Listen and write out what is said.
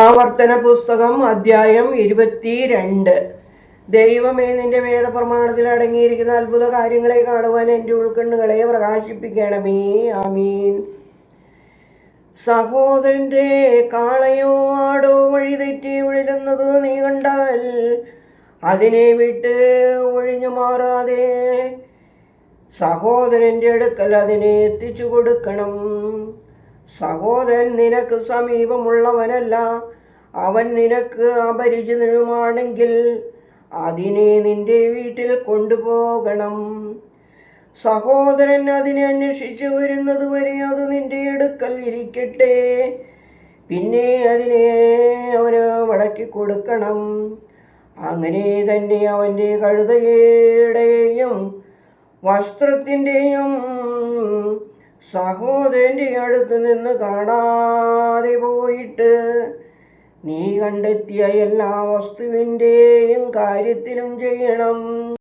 ആവർത്തന പുസ്തകം അധ്യായം ഇരുപത്തിരണ്ട്. ദൈവമേ നിന്റെ വേദപ്രമാണത്തിൽ അടങ്ങിയിരിക്കുന്ന അത്ഭുത കാര്യങ്ങളെ കാണുവാൻ എന്റെ ഉൾക്കണ്ണുകളെ പ്രകാശിപ്പിക്കണമേ. ആമീൻ. സഹോദരന്റെ കാളയോ ആടോ വഴി തെറ്റി ഉഴലുന്നത് നീ കണ്ടാൽ അതിനെ വിട്ട് ഒഴിഞ്ഞു മാറാതെ സഹോദരന്റെ അടുക്കൽ അതിനെ എത്തിച്ചു കൊടുക്കണം. സഹോദരൻ നിനക്ക് സമീപമുള്ളവനല്ല. അവൻ നിനക്ക് അപരിചിതനുമാണെങ്കിൽ അതിനെ നിന്റെ വീട്ടിൽ കൊണ്ടുപോകണം. സഹോദരൻ അതിനെ അന്വേഷിച്ചു വരുന്നത് വരെ അത് നിന്റെ അടുക്കൽ ഇരിക്കട്ടെ. പിന്നെ അതിനെ അവന് മടക്കി കൊടുക്കണം. അങ്ങനെ തന്നെ അവന്റെ കഴുതയുടെയും വസ്ത്രത്തിന്റെയും സഹോദരന്റെ അടുത്ത് നിന്ന് കാണാതെ പോയിട്ട് നീ കണ്ടെത്തിയ എല്ലാ വസ്തുവിന്റെയും കാര്യത്തിലും ചെയ്യണം.